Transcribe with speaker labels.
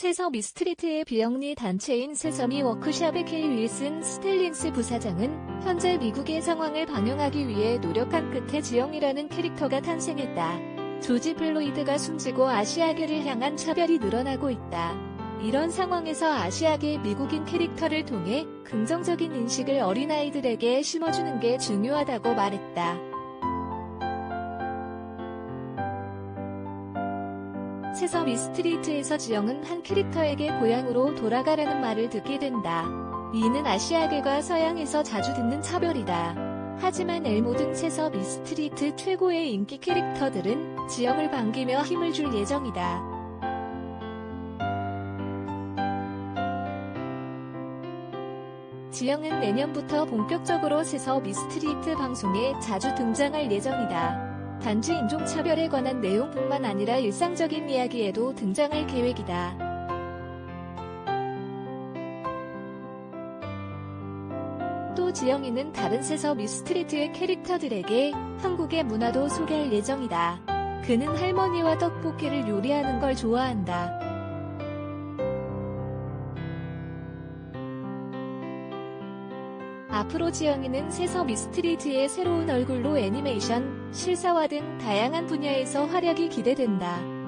Speaker 1: 세서미 스트리트의 비영리 단체인 세서미 워크샵의 K 윌슨 스텔링스 부사장은 현재 미국의 상황을 반영하기 위해 노력한 끝에 지영이라는 캐릭터가 탄생했다. 조지 플로이드가 숨지고 아시아계를 향한 차별이 늘어나고 있다. 이런 상황에서 아시아계 미국인 캐릭터를 통해 긍정적인 인식을 어린아이들에게 심어주는 게 중요하다고 말했다. 세서미 스트리트에서 지영은 한 캐릭터에게 고향으로 돌아가라는 말을 듣게 된다. 이는 아시아계가 서양에서 자주 듣는 차별이다. 하지만 엘모 등 세서미 스트리트 최고의 인기 캐릭터들은 지영을 반기며 힘을 줄 예정이다. 지영은 내년부터 본격적으로 세서미 스트리트 방송에 자주 등장할 예정이다. 단지 인종차별에 관한 내용뿐만 아니라 일상적인 이야기에도 등장할 계획이다. 또 지영이는 다른 세서 미 스트리트의 캐릭터들에게 한국의 문화도 소개할 예정이다. 그는 할머니와 떡볶이를 요리하는 걸 좋아한다. 앞으로 지영이는 세서미 스트리트의 새로운 얼굴로 애니메이션, 실사화 등 다양한 분야에서 활약이 기대된다.